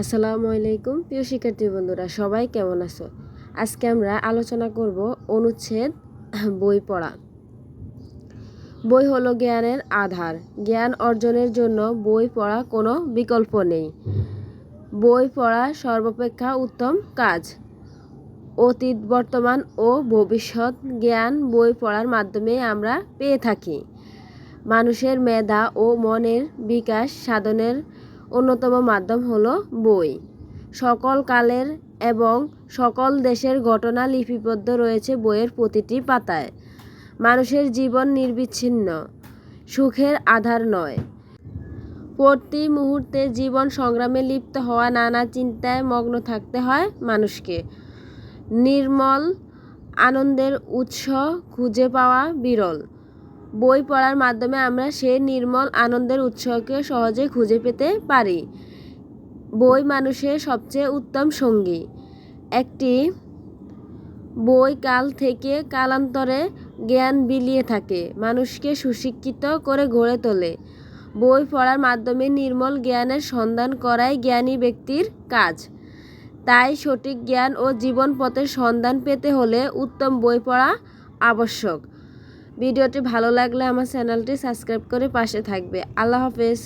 আসসালামু আলাইকুম, প্রিয় শিক্ষার্থী বন্ধুরা, সবাই কেমন আছো? আজকে আমরা আলোচনা করব অনুচ্ছেদ বই পড়া। বই হলো জ্ঞানের আধার। জ্ঞান অর্জনের জন্য বই পড়া কোনো বিকল্প নেই। বই পড়া সর্বাপেক্ষা উত্তম কাজ। অতীত, বর্তমান ও ভবিষ্যৎ জ্ঞান বই পড়ার মাধ্যমে আমরা পেয়ে থাকি। মানুষের মেধা ও মনের বিকাশ সাধনের অন্যতম মাধ্যম হলো বই। সকল কালের এবং সকল দেশের ঘটনা লিপিবদ্ধ রয়েছে বইয়ের প্রতিটি পাতায়। মানুষের জীবন নির্বিচ্ছিন্ন, সুখের আধার নয়। প্রতি মুহূর্তে জীবন সংগ্রামে লিপ্ত হওয়া নানা চিন্তায় মগ্ন থাকতে হয় মানুষকে। নির্মল আনন্দের উৎস খুঁজে পাওয়া বিরল। বই পড়ার মাধ্যমে আমরা সেই নির্মল আনন্দের উৎসকে সহজে খুঁজে পেতে পারি। বই মানুষের সবচেয়ে উত্তম সঙ্গী। একটি বই কাল থেকে কালান্তরে জ্ঞান বিলিয়ে থাকে, মানুষকে সুশিক্ষিত করে গড়ে তোলে। বই পড়ার মাধ্যমে নির্মল জ্ঞানের সন্ধান করাই জ্ঞানী ব্যক্তির কাজ। তাই সঠিক জ্ঞান ও জীবন পথের সন্ধান পেতে হলে উত্তম বই পড়া আবশ্যক। ভিডিওটি ভালো লাগলে আমার চ্যানেলটি সাবস্ক্রাইব করে পাশে থাকবে। আল্লাহ হাফেজ।